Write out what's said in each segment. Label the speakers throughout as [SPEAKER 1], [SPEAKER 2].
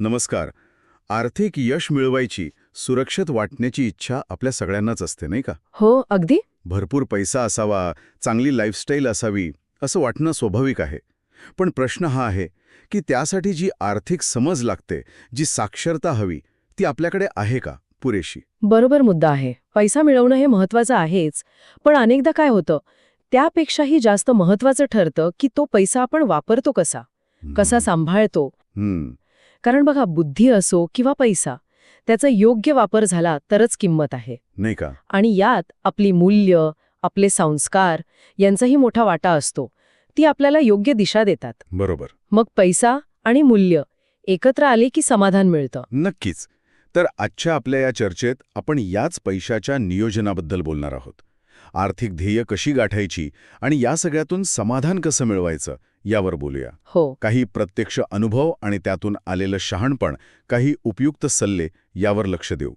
[SPEAKER 1] नमस्कार. आर्थिक यश मिळवायची सुरक्षित वाटण्याची इच्छा आपल्या सगळ्यांनाच असते नाही का?
[SPEAKER 2] हो अगदी.
[SPEAKER 1] भरपूर पैसा असावा चांगली लाईफस्टाईल असावी असं वाटणं स्वाभाविक आहे. पण प्रश्न हा आहे की त्यासाठी जी आर्थिक समज लागते जी साक्षरता हवी ती आपल्याकडे आहे का पुरेशी?
[SPEAKER 2] बरोबर मुद्दा आहे. पैसा मिळवणं हे महत्वाचं आहेच पण अनेकदा काय होतं त्यापेक्षाही जास्त महत्वाचं ठरतं की तो पैसा आपण वापरतो कसा? कसा सांभाळतो?
[SPEAKER 1] हम्म,
[SPEAKER 2] कारण बघा बुद्धी असो किंवा पैसा त्याचा योग्य वापर झाला तरच किंमत आहे.
[SPEAKER 1] नाही का?
[SPEAKER 2] आणि यात आपली मूल्य आपले संस्कार यांचाही मोठा वाटा असतो. ती आपल्याला योग्य दिशा देतात.
[SPEAKER 1] बरोबर.
[SPEAKER 2] मग पैसा आणि मूल्य एकत्र आले की समाधान मिळतं.
[SPEAKER 1] नक्कीच. तर आजच्या आपल्या या चर्चेत आपण याच पैशाच्या नियोजनाबद्दल बोलणार आहोत. आर्थिक ध्येय कशी गाठायची आणि या सगळ्यातून समाधान कसं मिळवायचं यावर बोलूया.
[SPEAKER 2] हो.
[SPEAKER 1] काही प्रत्यक्ष अनुभव आणि त्यातून आलेलं शहाणपण काही उपयुक्त सल्ले यावर लक्ष देऊ.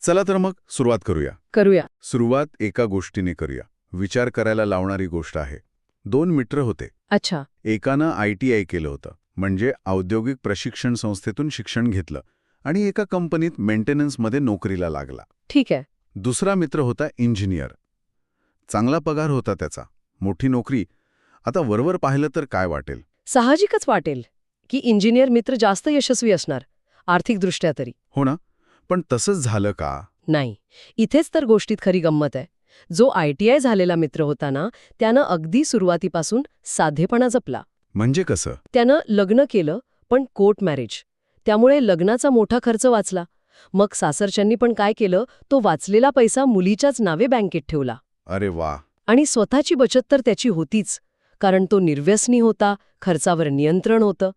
[SPEAKER 1] चला तर मग सुरुवात करूया.
[SPEAKER 2] करूया.
[SPEAKER 1] सुरुवात एका गोष्टीने करूया. विचार करायला लावणारी गोष्ट आहे. दोन मित्र होते.
[SPEAKER 2] अच्छा.
[SPEAKER 1] एकानं आय टी आय केलं होतं. म्हणजे औद्योगिक प्रशिक्षण संस्थेतून शिक्षण घेतलं आणि एका कंपनीत मेंटेनन्समध्ये नोकरीला लागला.
[SPEAKER 2] ठीक आहे.
[SPEAKER 1] दुसरा मित्र होता इंजिनियर. चांगला पगार होता त्याचा. मोठी नोकरी. आता वरवर पाहिलं तर काय वाटेल?
[SPEAKER 2] साहजिकच वाटेल की इंजिनियर मित्र जास्त यशस्वी असणार आर्थिकदृष्ट्या तरी.
[SPEAKER 1] हो ना? पण तसंच झालं का?
[SPEAKER 2] नाही. इथेच तर गोष्टीत खरी गंमत आहे. जो आय टी आय झालेला मित्र होता ना त्यानं अगदी सुरुवातीपासून साधेपणा जपला.
[SPEAKER 1] म्हणजे कसं?
[SPEAKER 2] त्यानं लग्न केलं पण कोर्ट मॅरेज. त्यामुळे लग्नाचा मोठा खर्च वाचला. मग सासरच्यांनी पण काय केलं तो वाचलेला पैसा मुलीच्याच नावे बँकेत ठेवला.
[SPEAKER 1] अरे वा.
[SPEAKER 2] आणि स्वतःची बचत तर त्याची होतीच कारण तो निर्व्यसनी होता खर्चावर नियंत्रण होतं.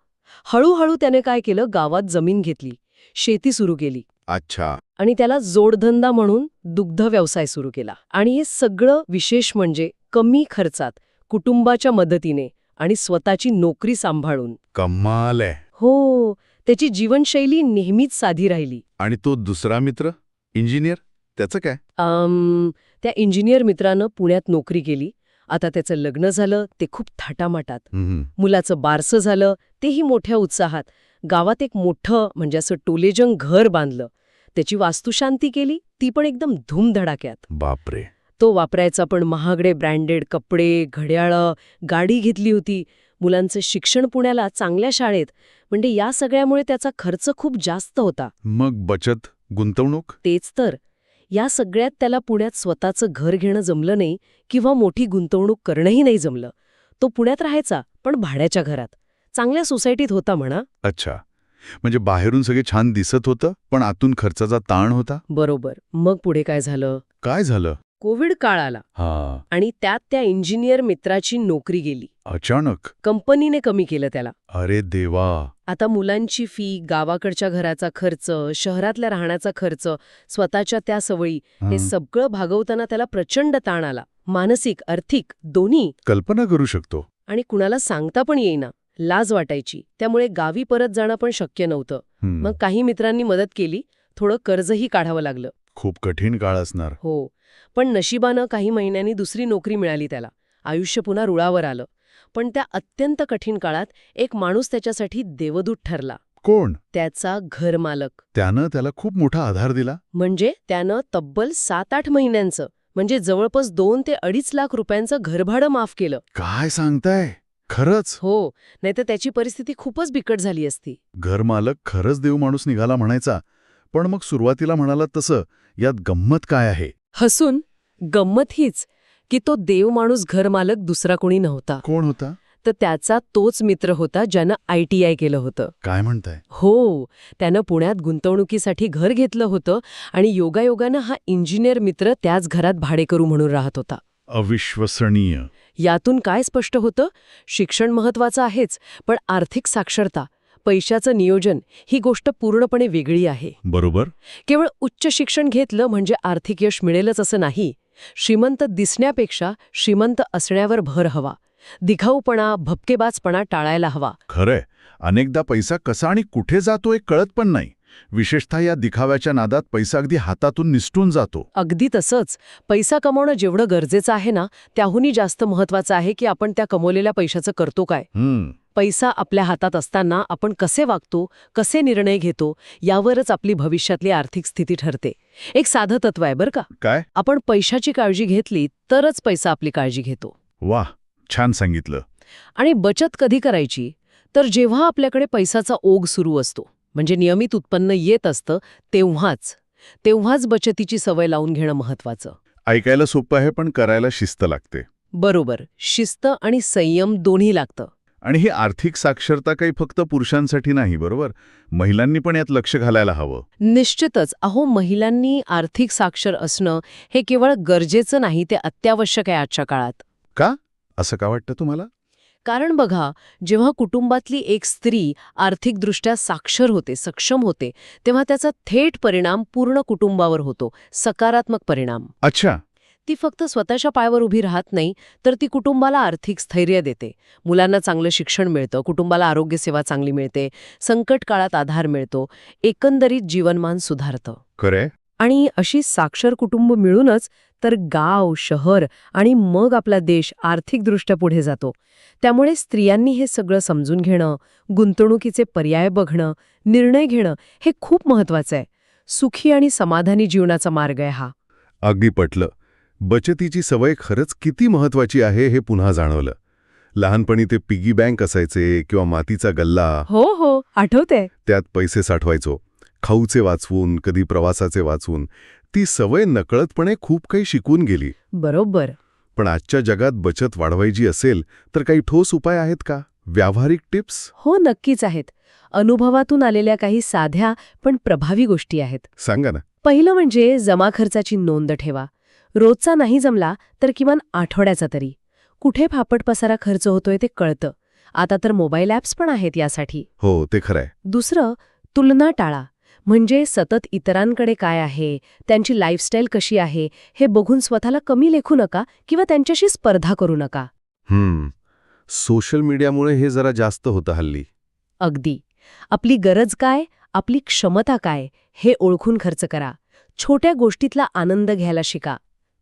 [SPEAKER 2] हळूहळू त्याने काय केलं गावात जमीन घेतली शेती सुरू केली.
[SPEAKER 1] अच्छा.
[SPEAKER 2] आणि त्याला जोडधंदा म्हणून दुग्ध व्यवसाय सुरू केला. आणि हे सगळं विशेष म्हणजे कमी खर्चात कुटुंबाच्या मदतीने आणि स्वतःची नोकरी सांभाळून.
[SPEAKER 1] कमाल आहे.
[SPEAKER 2] हो त्याची जीवनशैली नेहमीच साधी राहिली.
[SPEAKER 1] आणि तो दुसरा मित्र? इंजिनियर? त्याचं काय?
[SPEAKER 2] अम, त्या इंजिनियर मित्रानं पुण्यात नोकरी केली. आता त्याचं लग्न झालं ते खूप थाटामाटात.
[SPEAKER 1] हम्म,
[SPEAKER 2] मुलाचं बारसं झालं तेही मोठ्या उत्साहात. गावात एक मोठं म्हणजे असं टोलेजंग घर बांधलं. त्याची वास्तुशांती केली ती पण एकदम धूमधडाक्यात.
[SPEAKER 1] बापरे.
[SPEAKER 2] तो वापरायचा पण महागडे ब्रँडेड कपडे घड्याळं गाडी घेतली होती. मुलांचं शिक्षण पुण्याला चांगल्या शाळेत. म्हणजे या सगळ्यामुळे त्याचा खर्च खूप जास्त होता.
[SPEAKER 1] मग बचत गुंतवणूक?
[SPEAKER 2] तेच तर. या सगळ्यात त्याला पुण्यात स्वतःचं घर घेणं जमलं नाही किंवा मोठी गुंतवणूक करणंही नाही जमलं. तो पुण्यात राहायचा पण भाड्याच्या घरात. चांगल्या सोसायटीत होता म्हणा.
[SPEAKER 1] अच्छा. म्हणजे बाहेरून सगळे छान दिसत होतं पण आतून खर्चाचा ताण होता?
[SPEAKER 2] बरोबर. मग पुढे काय झालं?
[SPEAKER 1] काय झालं?
[SPEAKER 2] कोविड काळ आला आणि त्यात त्या इंजिनियर मित्राची नोकरी गेली.
[SPEAKER 1] अचानक?
[SPEAKER 2] कंपनीने कमी केलं त्याला.
[SPEAKER 1] अरे देवा.
[SPEAKER 2] आता मुलांची फी गावाकडच्या घराचा खर्च शहरातल्या राहण्याचा खर्च स्वतःच्या त्या सवयी हे. सगळं भागवताना त्याला प्रचंड ताण आला. मानसिक आर्थिक दोन्ही.
[SPEAKER 1] कल्पना करू शकतो.
[SPEAKER 2] आणि कुणाला सांगता पण येईना. लाज वाटायची. त्यामुळे गावी परत जाणं पण शक्य नव्हतं. मग काही मित्रांनी मदत केली. थोडं कर्जही काढावं लागलं.
[SPEAKER 1] खूप कठीण काळ असणार.
[SPEAKER 2] हो. पण नशिबानं काही महिन्यांनी दुसरी नोकरी मिळाली त्याला. आयुष्य पुन्हा रुळावर आलं. पण त्या अत्यंत कठीण काळात एक माणूस त्याच्यासाठी देवदूत ठरला.
[SPEAKER 1] कोण?
[SPEAKER 2] त्याचा घरमालक
[SPEAKER 1] त्यानं त्याला खूप मोठा आधार दिला?
[SPEAKER 2] म्हणजे त्यानं तब्बल सात आठ महिन्यांचं म्हणजे जवळपास दोन ते अडीच लाख रुपयांचं घरभाडं माफ केलं.
[SPEAKER 1] काय सांगताय? खरंच?
[SPEAKER 2] हो नाहीतर त्याची परिस्थिती खूपच बिकट झाली असती.
[SPEAKER 1] घरमालक खरंच देव माणूस निघाला म्हणायचा पण मग सुरुवातीला म्हणाला तसं यात गंमत काय आहे?
[SPEAKER 2] हसून गंमत हीच की तो देव माणूस घरमालक दुसरा कोणी नव्हता.
[SPEAKER 1] कोण होता?
[SPEAKER 2] तर त्याचा तोच मित्र होता ज्यानं आय टी आय केलं होतं.
[SPEAKER 1] काय म्हणताय?
[SPEAKER 2] हो त्यानं पुण्यात गुंतवणुकीसाठी घर घेतलं होतं आणि योगायोगानं हा इंजिनियर मित्र त्याच घरात भाडेकरू म्हणून राहत होता.
[SPEAKER 1] अविश्वसनीय.
[SPEAKER 2] यातून काय स्पष्ट होतं? शिक्षण महत्वाचं आहेच पण आर्थिक साक्षरता पैशाचं नियोजन ही गोष्ट पूर्णपणे वेगळी आहे.
[SPEAKER 1] बरोबर.
[SPEAKER 2] केवळ उच्च शिक्षण घेतलं म्हणजे आर्थिक यश मिळेलच असं नाही. श्रीमंत दिसण्यापेक्षा श्रीमंत असण्यावर भर हवा. दिखाऊपणा भपकेबाजपणा टाळायला हवा.
[SPEAKER 1] खरंय. अनेकदा पैसा कसा आणि कुठे जातो हे कळत पण नाही. विशेषतः या दिखाव्याच्या नादात पैसा अगदी हातातून निसटून जातो.
[SPEAKER 2] अगदी तसंच. पैसा कमावणं जेवढं गरजेचं आहे ना त्याहूनही जास्त महत्वाचं आहे की आपण त्या कमवलेल्या पैशाचं करतो काय.
[SPEAKER 1] हम्म.
[SPEAKER 2] पैसा आपल्या हातात असताना आपण कसे वागतो कसे निर्णय घेतो यावरच आपली भविष्यातली आर्थिक स्थिती ठरते. एक साधं तत्व आहे बरं का.
[SPEAKER 1] काय?
[SPEAKER 2] आपण पैशाची काळजी घेतली तरच पैसा आपली काळजी घेतो.
[SPEAKER 1] वाह छान सांगितलं.
[SPEAKER 2] आणि बचत कधी करायची? तर जेव्हा आपल्याकडे पैसाचा ओघ सुरू असतो. म्हणजे नियमित उत्पन्न येत असतं तेव्हाच तेव्हाच बचतीची सवय लावून घेणं महत्वाचं
[SPEAKER 1] ऐकायला सोपं आहे पण करायला शिस्त लागते.
[SPEAKER 2] बरोबर. शिस्त आणि संयम दोन्ही लागतं.
[SPEAKER 1] आणि ही आर्थिक साक्षरता काही फक्त पुरुषांसाठी नाही बरोबर? महिलांनी पण यात लक्ष घालायला हवं.
[SPEAKER 2] निश्चितच. अहो महिलांनी आर्थिक साक्षर असणं हे केवळ गरजेचं नाही ते अत्यावश्यक आहे आजच्या काळात.
[SPEAKER 1] का? असं का वाटतं तुम्हाला?
[SPEAKER 2] कारण बघा जेव्हा कुटुंबातली एक स्त्री आर्थिकदृष्ट्या साक्षर होते सक्षम होते तेव्हा त्याचा थेट परिणाम पूर्ण कुटुंबावर होतो सकारात्मक परिणाम.
[SPEAKER 1] अच्छा.
[SPEAKER 2] ती फक्त स्वतःच्या पायावर उभी राहत नाही तर ती कुटुंबाला आर्थिक स्थैर्य देते. मुलांना चांगलं शिक्षण मिळतं कुटुंबाला आरोग्यसेवा चांगली मिळते संकट काळात आधार मिळतो एकंदरीत जीवनमान सुधारतं.
[SPEAKER 1] खरे
[SPEAKER 2] आणि अशी साक्षर कुटुंब मिळूनच तर गाव शहर आणि मग आपला देश आर्थिकदृष्ट्या पुढे जातो. त्यामुळे स्त्रियांनी हे सगळं समजून घेणं गुंतवणुकीचे पर्याय बघणं निर्णय घेणं हे खूप महत्वाचं आहे. सुखी आणि समाधानी जीवनाचा मार्ग आहे हा.
[SPEAKER 1] अगदी पटलं. बचतीची सवय खरंच किती महत्वाची आहे हे पुन्हा जाणवलं. लहानपणी ते पिगी बँक असायचे किंवा मातीचा गल्ला.
[SPEAKER 2] हो हो. आठवते
[SPEAKER 1] त्यात पैसे साठवायचो. खाऊचे वाचवून कधी प्रवासाचे वाचवून ती सवय नकळतपणे खूप काही शिकून गेली.
[SPEAKER 2] बरोबर.
[SPEAKER 1] पण आजच्या जगात बचत वाढवायची असेल तर काही ठोस उपाय आहेत का? व्यावहारिक टिप्स?
[SPEAKER 2] हो नक्कीच आहेत. अनुभवातून आलेल्या काही साध्या पण प्रभावी गोष्टी आहेत.
[SPEAKER 1] सांगा ना.
[SPEAKER 2] पहिलं म्हणजे जमा खर्चाची नोंद ठेवा. रोजचा नाही जमला तर किमान आठवड्याचा तरी. कुठे फापट पसारा खर्च होतोय ते कळतं. आता तर मोबाईल ॲप्स पण आहेत यासाठी.
[SPEAKER 1] हो ते खरंय.
[SPEAKER 2] दुसरं तुलना टाळा. म्हणजे सतत इतरांकडे काय आहे? त्यांची लाईफस्टाईल कशी आहे? हे बघून स्वतःला कमी लेखू नका किंवा त्यांच्याशी स्पर्धा करू नका.
[SPEAKER 1] हम्म. सोशल मीडियामुळे हे जरा जास्त होतं हल्ली.
[SPEAKER 2] अगदी. आपली गरज काय? आपली क्षमता काय? हे ओळखून खर्च करा. छोट्या गोष्टीतला आनंद घ्यायला शिका.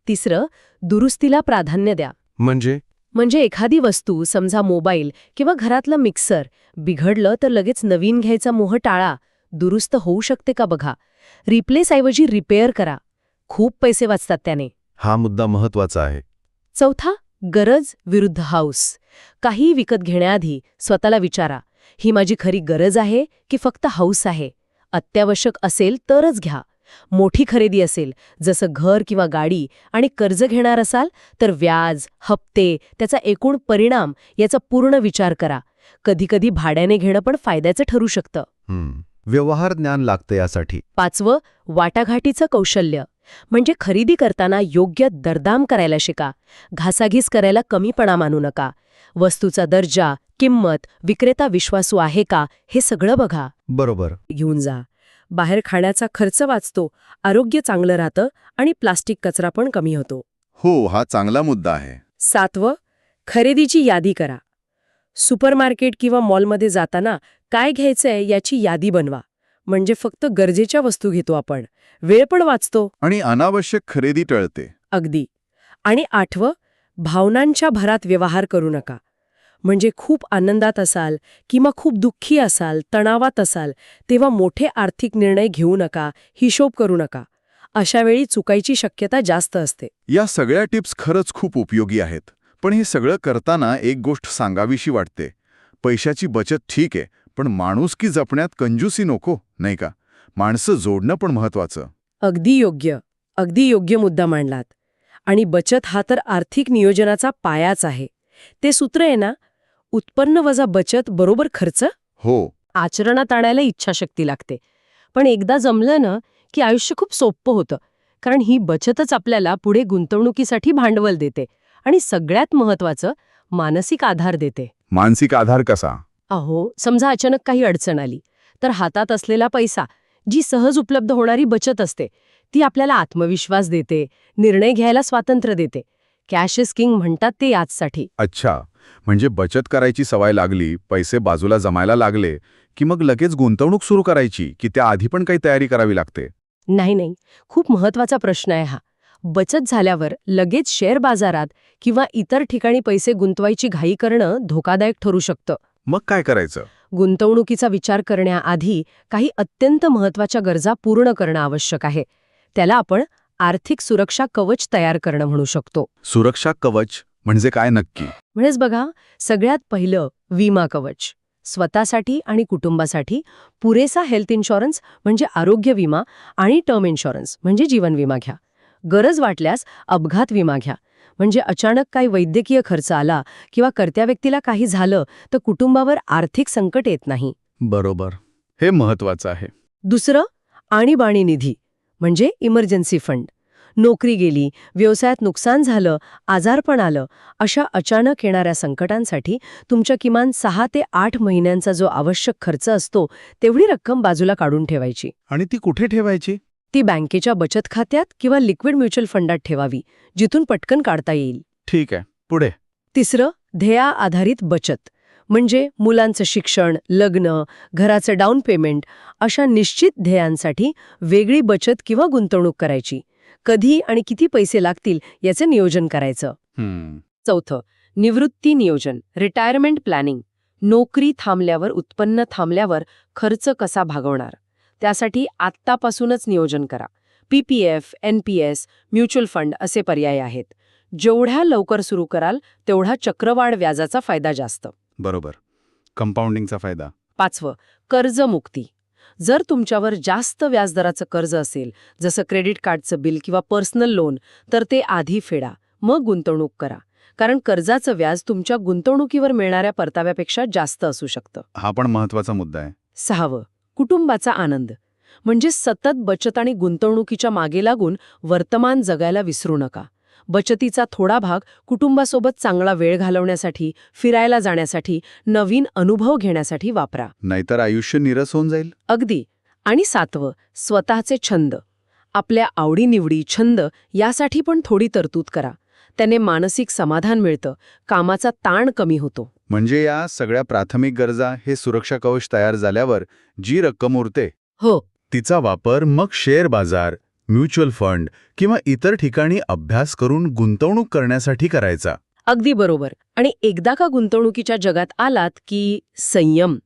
[SPEAKER 2] तिसरं दुरुस्तीला प्राधान्य द्या.
[SPEAKER 1] म्हणजे?
[SPEAKER 2] म्हणजे एखादी वस्तू समजा मोबाईल किंवा घरातलं मिक्सर बिघडलं तर लगेच नवीन घ्यायचा मोह टाळा. दुरुस्त होऊ शकते का बघा? रिप्लेसऐवजी रिपेअर करा. खूप पैसे वाचतात त्याने.
[SPEAKER 1] हा मुद्दा महत्त्वाचा आहे.
[SPEAKER 2] चौथा गरज विरुद्ध हाऊस. काही विकत घेण्याआधी स्वतःला विचारा. ही माझी खरी गरज आहे की फक्त हाऊस आहे? अत्यावश्यक असेल तरच घ्या. मोठी खरेदी असेल जसं घर किंवा गाडी आणि कर्ज घेणार असाल तर व्याज हप्ते त्याचा एकूण परिणाम याचा पूर्ण विचार करा. कधीकधी भाड्याने घेणं पण फायद्याचं ठरू शकतं.
[SPEAKER 1] व्यवहार ज्ञान लागतं यासाठी.
[SPEAKER 2] पाचवं वाटाघाटीचं कौशल्य. म्हणजे खरेदी करताना योग्य दरदाम करायला शिका. घासाघीस करायला कमीपणा मानू नका. वस्तूचा दर्जा किंमत विक्रेता विश्वासू आहे का हे सगळं बघा.
[SPEAKER 1] बरोबर.
[SPEAKER 2] घेऊन जा. बाहेर खाण्याचा खर्च वाचतो आरोग्य चांगलं राहतं आणि प्लास्टिक कचरा पण कमी होतो.
[SPEAKER 1] हो हा चांगला मुद्दा आहे.
[SPEAKER 2] सातवं खरेदीची यादी करा. सुपरमार्केट किंवा मॉलमध्ये जाताना काय घ्यायचंय याची यादी बनवा. म्हणजे फक्त गरजेच्या वस्तू घेतो आपण. वेळ पण वाचतो.
[SPEAKER 1] आणि अनावश्यक खरेदी टळते.
[SPEAKER 2] अगदी. आणि आठवं भावनांच्या भरात व्यवहार करू नका. म्हणजे खूप आनंदात असाल किंवा खूप दुःखी असाल तणावात असाल तेव्हा मोठे आर्थिक निर्णय घेऊ नका हिशोब करू नका. अशावेळी चुकायची शक्यता जास्त असते.
[SPEAKER 1] या सगळ्या टिप्स खरंच खूप उपयोगी आहेत. पण हे सगळं करताना एक गोष्ट सांगावीशी वाटते. पैशाची बचत ठीक आहे पण माणुसकी जपण्यात कंजूसी नको नाही का? माणसं जोडणं पण महत्वाचं
[SPEAKER 2] अगदी योग्य अगदी योग्य मुद्दा मांडलात. आणि बचत हा तर आर्थिक नियोजनाचा पायाच आहे. ते सूत्र आहे ना उत्पन्न वजा बचत बरोबर खर्च?
[SPEAKER 1] हो.
[SPEAKER 2] आचरणात आणायला इच्छाशक्ती लागते. पण एकदा जमलं ना की आयुष्य खूप सोपं होतं कारण ही बचतच आपल्याला पुढे गुंतवणुकीसाठी भांडवल देते. आणि सगळ्यात महत्वाचं मानसिक आधार देते.
[SPEAKER 1] मानसिक आधार कसा?
[SPEAKER 2] अहो समजा अचानक काही अडचण आली तर हातात असलेला पैसा जी सहज उपलब्ध होणारी बचत असते ती आपल्याला आत्मविश्वास देते निर्णय घ्यायला स्वातंत्र्य देते. कॅश इज किंग म्हणतात ते याचसाठी.
[SPEAKER 1] अच्छा. म्हणजे बचत करायची सवय लागली पैसे बाजूला जमायला लागले की मग लगेच गुंतवणूक सुरू करायची की त्या आधी पण काही तयारी करावी लागते?
[SPEAKER 2] नाही नाही. खूप महत्त्वाचा प्रश्न आहे हा. बचत झाल्यावर लगेच शेअर बाजारात किंवा इतर ठिकाणी पैसे गुंतवायची घाई करणं धोकादायक ठरू शकतं.
[SPEAKER 1] मग काय करायचं?
[SPEAKER 2] गुंतवणुकीचा विचार करण्याआधी काही अत्यंत महत्त्वाच्या गरजा पूर्ण करणं आवश्यक आहे. त्याला आपण आर्थिक सुरक्षा कवच तयार करणं म्हणू शकतो.
[SPEAKER 1] सुरक्षा कवच म्हणजे काय नक्की?
[SPEAKER 2] म्हणजेच बघा सगळ्यात पहिलं विमा कवच. स्वतःसाठी आणि कुटुंबासाठी पुरेसा हेल्थ इन्शुरन्स म्हणजे आरोग्य विमा आणि टर्म इन्शुरन्स म्हणजे जीवन विमा घ्या. गरज वाटल्यास अपघात विमा घ्या. म्हणजे अचानक काही वैद्यकीय खर्च आला किंवा कर्त्या व्यक्तीला काही झालं तर कुटुंबावर आर्थिक संकट येत नाही.
[SPEAKER 1] बरोबर. हे महत्वाचं आहे.
[SPEAKER 2] दुसरं आणीबाणी निधी म्हणजे इमर्जन्सी फंड. नोकरी गेली व्यवसायात नुकसान झालं आजारपण आलं अशा अचानक येणाऱ्या संकटांसाठी तुमच्या किमान सहा ते आठ महिन्यांचा जो आवश्यक खर्च असतो तेवढी रक्कम बाजूला काढून ठेवायची.
[SPEAKER 1] आणि ती कुठे ठेवायची?
[SPEAKER 2] ती बँकेच्या बचत खात्यात किंवा लिक्विड म्युच्युअल फंडात ठेवावी जिथून पटकन काढता येईल.
[SPEAKER 1] ठीक आहे. पुढे.
[SPEAKER 2] तिसरं ध्येया आधारित बचत म्हणजे मुलांचं शिक्षण लग्न घराचं डाऊन पेमेंट अशा निश्चित ध्येयांसाठी वेगळी बचत किंवा गुंतवणूक करायची. कधी आणि किती पैसे लागतील याचं नियोजन करायचं. चौथं निवृत्ती नियोजन रिटायरमेंट प्लॅनिंग नोकरी थांबल्यावर उत्पन्न थांबल्यावर खर्च कसा भागवणार? त्यासाठी आत्तापासूनच नियोजन करा. पीपीएफ एनपीएस म्युच्युअल फंड असे पर्याय आहेत. जेवढ्या लवकर सुरू कराल तेवढा चक्रवाढ व्याजाचा फायदा जास्त.
[SPEAKER 1] बरोबर. कंपाऊंडिंगचा फायदा.
[SPEAKER 2] पाचवं कर्जमुक्ती. जर तुमच्यावर जास्त व्याजदराचं कर्ज असेल जसं क्रेडिट कार्डचं बिल किंवा पर्सनल लोन तर ते आधी फेडा. मग गुंतवणूक करा. कारण कर्जाचं व्याज तुमच्या गुंतवणुकीवर मिळणाऱ्या परताव्यापेक्षा जास्त असू शकतं.
[SPEAKER 1] हा पण महत्त्वाचा मुद्दा आहे.
[SPEAKER 2] सहावं कुटुंबाचा आनंद. म्हणजे सतत बचत आणि गुंतवणुकीच्या मागे लागून वर्तमान जगायला विसरू नका. बचतीचा थोडा भाग कुटुंबासोबत चांगला वेळ घालवण्यासाठी फिरायला जाण्यासाठी नवीन अनुभव घेण्यासाठी वापरा.
[SPEAKER 1] नाहीतर आयुष्य निरस होऊन जाईल.
[SPEAKER 2] अगदी. आणि सातवं स्वतःचे छंद. आपल्या आवडीनिवडी छंद यासाठी पण थोडी तरतूद करा. त्याने मानसिक समाधान मिळतं. कामाचा ताण कमी होतो.
[SPEAKER 1] म्हणजे या सगळ्या प्राथमिक गरजा हे सुरक्षा कवच तयार झाल्यावर जी रक्कम उरते
[SPEAKER 2] हो.
[SPEAKER 1] तिचा वापर मग शेअर बाजार म्युच्युअल फंड किंवा इतर ठिकाणी अभ्यास करून गुंतवणूक करण्यासाठी करायचा.
[SPEAKER 2] अगदी बरोबर. आणि एकदा का गुंतवणुकीच्या जगात आलात की संयम?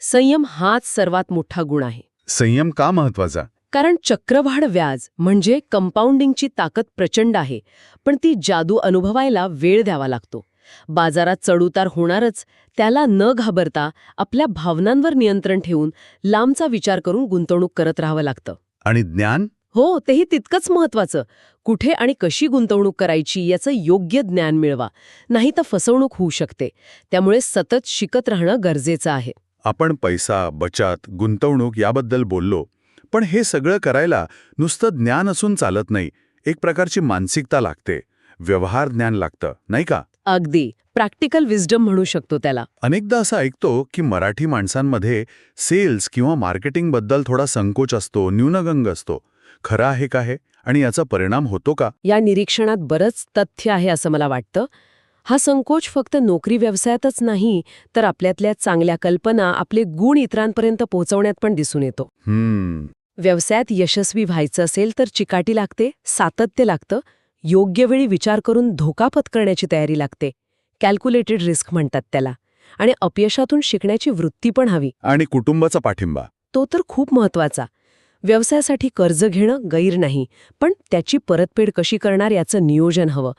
[SPEAKER 2] संयम हाच सर्वात मोठा गुण आहे.
[SPEAKER 1] संयम का महत्त्वाचा
[SPEAKER 2] कारण चक्रवाढ व्याज म्हणजे कंपाऊंडिंगची ताकद प्रचंड आहे पण ती जादू अनुभवायला वेळ द्यावा लागतो. बाजारात चढउतार होणारच त्याला न घाबरता आपल्या भावनांवर नियंत्रण ठेवून लांबचा विचार करून गुंतवणूक करत राहावं लागतं.
[SPEAKER 1] आणि ज्ञान?
[SPEAKER 2] हो तेही तितकंच महत्वाचं कुठे आणि कशी गुंतवणूक करायची याचं योग्य ज्ञान मिळवा नाही तर फसवणूक होऊ शकते. त्यामुळे सतत शिकत राहणं गरजेचं आहे.
[SPEAKER 1] आपण पैसा बचत गुंतवणूक याबद्दल बोललो पण हे सगळं करायला नुसतं ज्ञान असून चालत नाही. एक प्रकारची मानसिकता लागते. व्यवहार ज्ञान लागतं नाही का?
[SPEAKER 2] अगदी. प्रॅक्टिकल विस्डम म्हणू शकतो त्याला.
[SPEAKER 1] अनेकदा असं ऐकतो की मराठी माणसांमध्ये सेल्स किंवा मार्केटिंगबद्दल थोडा संकोच असतो न्यूनगंग असतो. खरं आहे का हे? आणि याचा परिणाम होतो का?
[SPEAKER 2] या निरीक्षणात बरंच तथ्य आहे असं मला वाटतं. हा संकोच फक्त नोकरी व्यवसायातच नाही तर आपल्यातल्या चांगल्या कल्पना आपले गुण इतरांपर्यंत पोहोचवण्यात पण दिसून येतो. व्यवसायात यशस्वी व्हायचं असेल तर चिकाटी लागते सातत्य लागतं योग्य वेळी विचार करून धोका पत्करण्याची तयारी लागते. कॅल्क्युलेटेड रिस्क म्हणतात त्याला. आणि अपयशातून शिकण्याची वृत्ती पण हवी.
[SPEAKER 1] आणि कुटुंबाचा पाठिंबा.
[SPEAKER 2] तो तर खूप महत्त्वाचा व्यवसायासाठी कर्ज घेणं गैर नाही पण त्याची परतफेड कशी करणार याचं नियोजन हवं.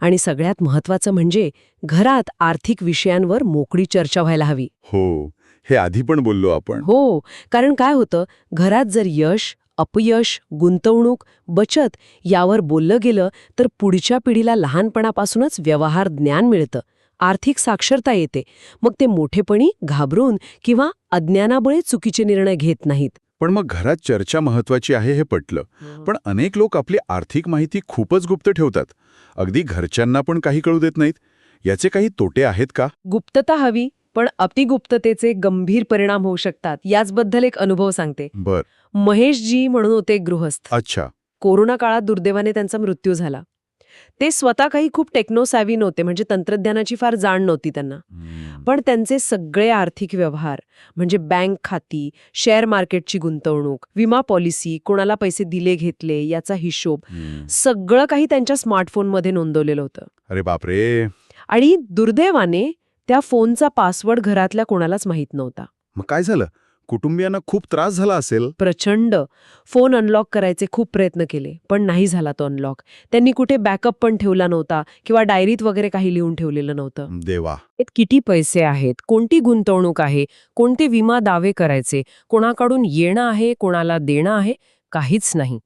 [SPEAKER 2] आणि सगळ्यात महत्वाचं म्हणजे घरात आर्थिक विषयांवर मोकळी चर्चा व्हायला हवी.
[SPEAKER 1] हो हे आधी पण बोललो आपण.
[SPEAKER 2] हो कारण काय होतं? घरात जर यश अपयश गुंतवणूक बचत यावर बोललं गेलं तर पुढच्या पिढीला लहानपणापासूनच व्यवहार ज्ञान मिळतं. आर्थिक साक्षरता येते. मग ते मोठेपणी घाबरून किंवा अज्ञानामुळे चुकीचे निर्णय घेत नाहीत.
[SPEAKER 1] पण मग घरात चर्चा महत्वाची आहे हे पटलं. पण अनेक लोक आपली आर्थिक माहिती खूपच गुप्त ठेवतात. अगदी घरच्यांना पण काही कळू देत नाहीत. याचे काही तोटे आहेत का?
[SPEAKER 2] गुप्तता हवी. पण अतिगुप्ततेचे गंभीर परिणाम होऊ शकतात. याचबद्दल एक अनुभव सांगते.
[SPEAKER 1] बर.
[SPEAKER 2] महेशजी म्हणून होते गृहस्थ.
[SPEAKER 1] अच्छा.
[SPEAKER 2] कोरोना काळात दुर्दैवाने त्यांचा मृत्यू झाला. ते स्वतः काही खूप टेक्नोसॅव्ही नव्हते म्हणजे तंत्रज्ञानाची फार जाण नव्हती त्यांना. पण त्यांचे सगळे आर्थिक व्यवहार म्हणजे बँक खाती शेअर मार्केटची गुंतवणूक विमा पॉलिसी कोणाला पैसे दिले घेतले याचा हिशोब सगळं काही त्यांच्या स्मार्टफोनमध्ये नोंदवलेलं होतं.
[SPEAKER 1] अरे बापरे!
[SPEAKER 2] आणि दुर्दैवाने त्या फोनचा पासवर्ड घरातल्या कोणालाच माहीत नव्हता.
[SPEAKER 1] मग काय झालं? कुटुंबियांना खूप त्रास झाला असेल?
[SPEAKER 2] प्रचंड. फोन अनलॉक करायचे खूप प्रयत्न केले पण नाही झाला तो अनलॉक. त्यांनी कुठे बॅकअप पण ठेवला नव्हता किंवा डायरीत वगैरे काही लिहून ठेवलेलं नव्हतं.
[SPEAKER 1] देवा.
[SPEAKER 2] यात किती पैसे आहेत? कोणती गुंतवणूक आहे? कोणते विमा दावे करायचे? कोणाकडून येणं आहे? कोणाला देणं आहे? काहीच नाही.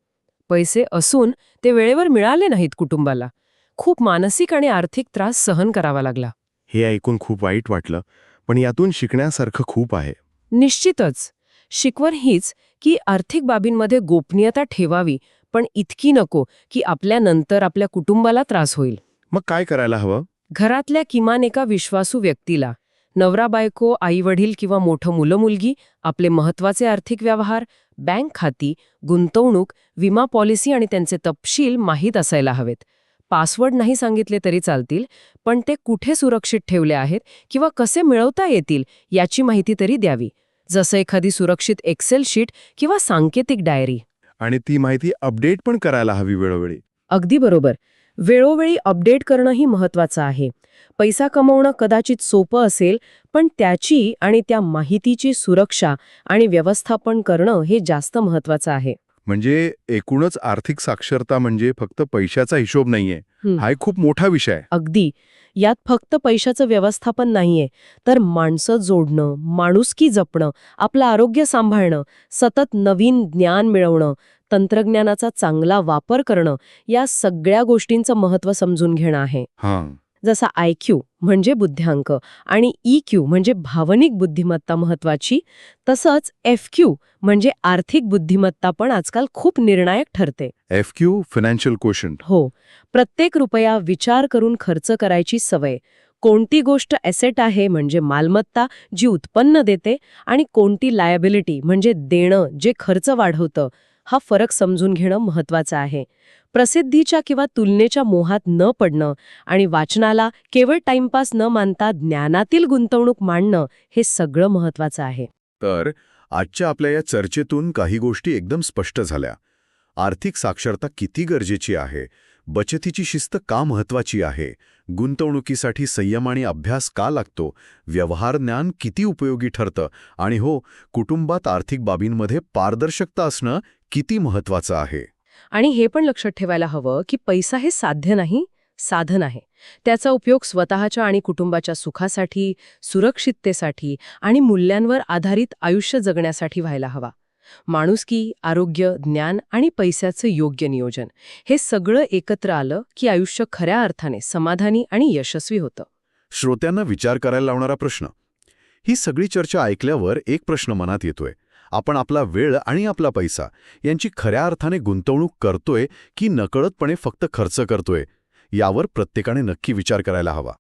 [SPEAKER 2] पैसे असून ते वेळेवर मिळाले नाहीत कुटुंबाला. खूप मानसिक आणि आर्थिक त्रास सहन करावा लागला.
[SPEAKER 3] हे ऐकून खूप वाईट वाटलं पण यातून शिकण्यासारखं खूप आहे.
[SPEAKER 2] निश्चितच. शिकवण हीच की आर्थिक बाबींमध्ये गोपनीयता ठेवावी पण इतकी नको की आपल्यानंतर आपल्या कुटुंबाला त्रास होईल.
[SPEAKER 3] मग काय करायला हवं?
[SPEAKER 2] घरातल्या किमान एका विश्वासू व्यक्तीला नवरा बायको आई वडील किंवा मोठं मुलं मुलगी आपले महत्त्वाचे आर्थिक व्यवहार बँक खाती गुंतवणूक विमा पॉलिसी आणि त्यांचे तपशील माहीत असायला हवेत. पासवर्ड नाही सांगितले तरी चालतील पण ते कुठे सुरक्षित ठेवले आहेत किंवा कसे मिळवता येतील याची माहिती तरी द्यावी. जसं एखादी सुरक्षित एक्सेल शीट किंवा सांकेतिक डायरी.
[SPEAKER 3] आणि ती माहिती अपडेट पण करायला हवी वेळोवेळी.
[SPEAKER 2] अगदी बरोबर. वेळोवेळी अपडेट करणंही महत्वाचं आहे. पैसा कमवणं कदाचित सोपं असेल पण त्याची आणि त्या माहितीची सुरक्षा आणि व्यवस्थापन करणं हे जास्त महत्वाचं आहे.
[SPEAKER 3] म्हणजे एकूणच आर्थिक साक्षरता म्हणजे फक्त पैशाचा हिशोब नाहीये. हं. एक खूप मोठा विषय आहे.
[SPEAKER 2] अगदी. यात फक्त पैशाचं व्यवस्थापन नाहीये. तर माणसं जोडणं माणुसकी जपणं आपलं आरोग्य सांभाळणं सतत नवीन ज्ञान मिळवणं तंत्रज्ञानाचा चांगला वापर करणं या सगळ्या गोष्टींचं महत्त्व समजून घेणं आहे.
[SPEAKER 3] हां.
[SPEAKER 2] जसा आय क्यू म्हणजे बुद्ध्यांक आणि ई क्यू म्हणजे भावनिक बुद्धिमत्ता महत्वाची तसंच एफ क्यू म्हणजे आर्थिक बुद्धिमत्ता पण आजकाल खूप निर्णायक ठरते.
[SPEAKER 3] एफ क्यू फायनान्शियल क्वेश्चन
[SPEAKER 2] हो प्रत्येक रुपया विचार करून खर्च करायची सवय. कोणती गोष्ट ॲसेट आहे म्हणजे मालमत्ता जी उत्पन्न देते आणि कोणती लायबिलिटी म्हणजे देणं जे खर्च वाढवतं हा फरक समजून घेणं महत्वाचं आहे. प्रसिद्धीच्या किंवा तुलनेच्या मोहात न पडणं आणि वाचनाला केवळ टाइमपास न मानता ज्ञानातील गुंतवणूक मांडणं हे सगळं महत्वाचं आहे.
[SPEAKER 1] तर आजच्या आपल्या या चर्चेतून काही गोष्टी एकदम स्पष्ट झाल्या. आर्थिक साक्षरता किती गरजेची आहे? बचतीची शिस्त का महत्वाची आहे? गुंतवणुकीसाठी संयम आणि अभ्यास का लागतो? व्यवहार ज्ञान किती उपयोगी ठरतं? आणि हो कुटुंबात आर्थिक बाबींमध्ये पारदर्शकता असणं किती महत्वाचं आहे?
[SPEAKER 2] आणि हे पण लक्षात ठेवायला हवं की पैसा हे साध्य नाही साधन आहे. त्याचा उपयोग स्वतःच्या आणि कुटुंबाच्या सुखासाठी सुरक्षिततेसाठी आणि मूल्यांवर आधारित आयुष्य जगण्यासाठी व्हायला हवा. माणुसकी आरोग्य ज्ञान आणि पैशाचं योग्य नियोजन हे सगळं एकत्र आलं की आयुष्य खऱ्या अर्थाने समाधानी आणि यशस्वी होतं.
[SPEAKER 1] श्रोत्यांना विचार करायला लावणारा प्रश्न. ही सगळी चर्चा ऐकल्यावर एक प्रश्न मनात येतोय. आपण आपला वेळ आणि आपला पैसा यांची खऱ्या अर्थाने गुंतवणूक करतोय की नकळतपणे फक्त खर्च करतोय यावर प्रत्येकाने नक्की विचार करायला हवा.